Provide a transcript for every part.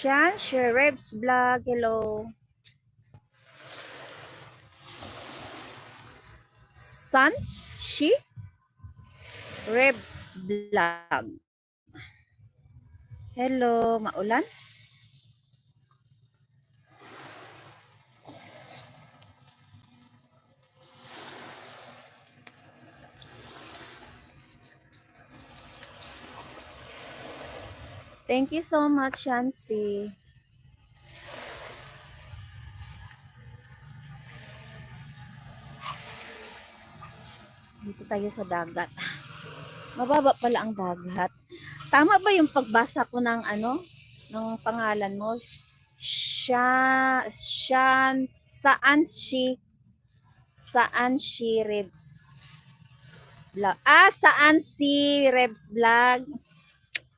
Shan Sherebs Vlog. Hello. San Shi Rebs Vlog. Hello, maulan? Thank you so much, Shansi. Dito tayo sa dagat. Mababa pala ang dagat. Tama ba yung pagbasa ko ng ano? Ng pangalan mo? Sha, Shan, saan si, saan si Rebs? Ah, saan si Rebs Vlog?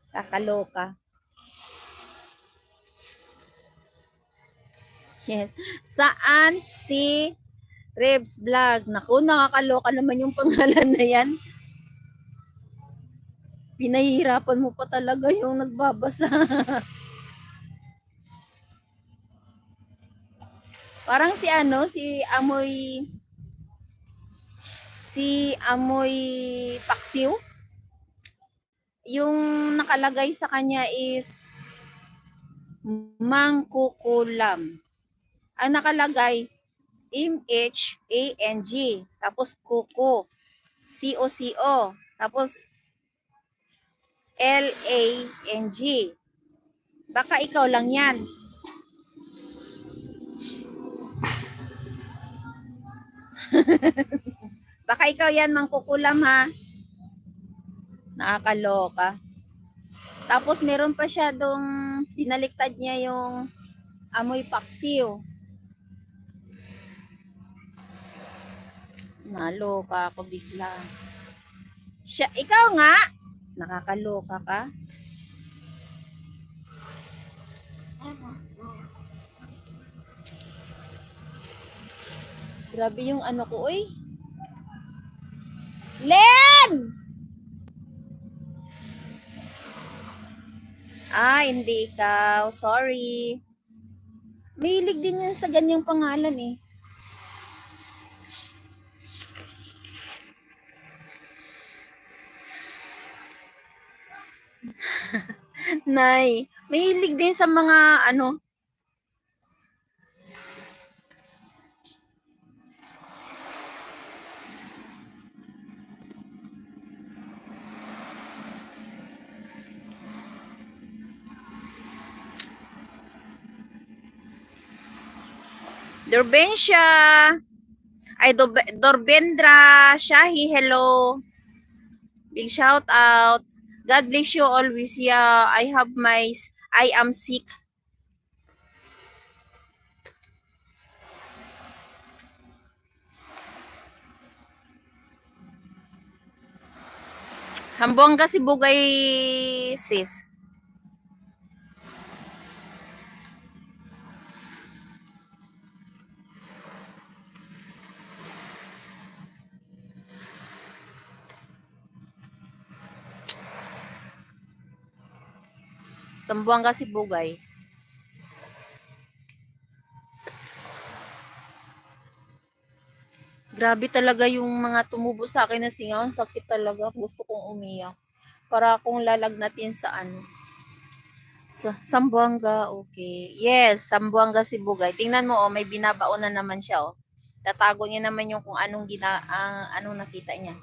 Kakaloka. Yes. Saan si Rebs Vlog? Naku, nakakaloka naman yung pangalan na yan. Pinahihirapan mo pa talaga yung nagbabasa. Parang si ano, si Amoy si Amoy Paksiw. Yung nakalagay sa kanya is mangkukulam. Ang nakalagay M-H-A-N-G. Tapos kuko. C-O-C-O. Tapos L-A-N-G. Baka ikaw lang yan. Baka ikaw yan mangkukulam ha. Nakakaloka. Tapos meron pa siya dong pinaliktad niya yung amoy paksiw. Naloka ako bigla. Siya, ikaw nga. Nakakaloka ka. Grabe yung ano ko, uy. Len! Ah, hindi ikaw. Sorry. Mahilig din yan sa ganyang pangalan eh. Nay, mahilig din sa mga ano. Dorbensya. Ay, Dorbendra. Shahi, hello. Big shout out. God bless you always. Yeah, I have my, I am sick. Hambong kasi bugay sis. Sambuang kasi bugay. Grabe talaga yung mga tumubo sa akin na singaw. Sakit talaga. Gusto kong umiyak. Para akong lalagnatin sa ano. Sa Sambuanga, okay. Yes, Sambuanga si Bugay. Tingnan mo, oh, may binabaon na naman siya, oh. Tatago niya naman yung kung anong gina, ang anong nakita niya.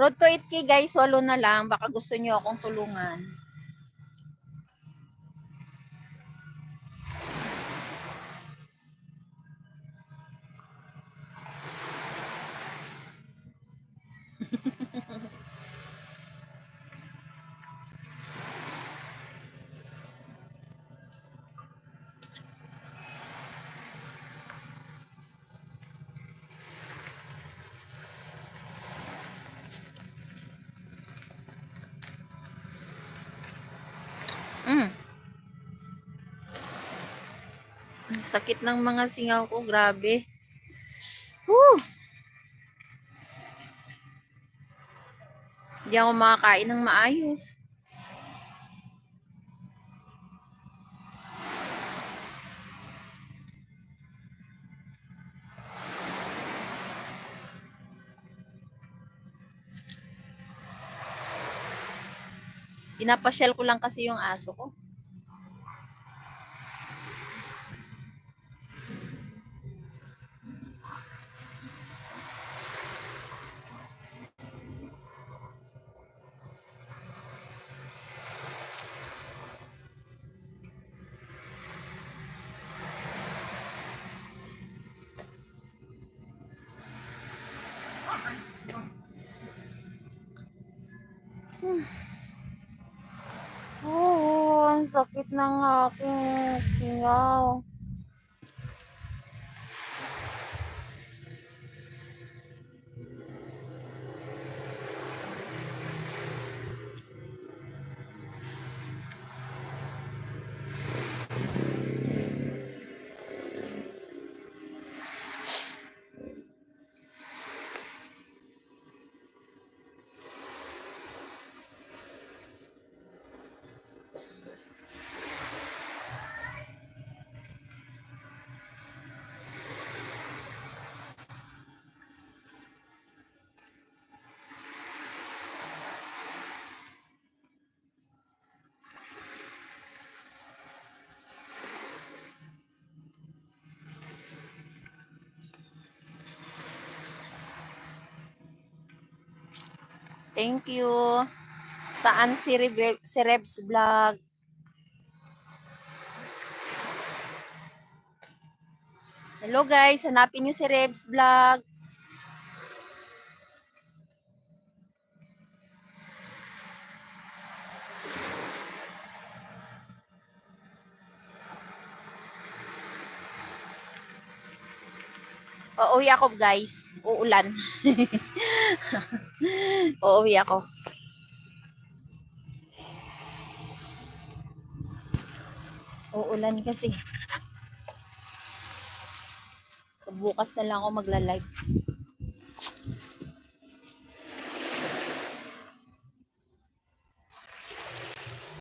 Road to 8K guys, walo na lang. Baka gusto niyo akong tulungan. Sakit ng mga singaw ko, grabe. Whew! Hindi ako makakain ng maayos. Pinapasyal ko lang kasi yung aso ko. Oo, ang sakit ng aking singaw. Thank you. Saan si, Rebe, si Rebs Vlog? Hello guys, hanapin niyo si Rebs Vlog. Uuwi ako guys. Uulan. Uuwi ako. Uulan kasi. Bukas na lang ako magla-live.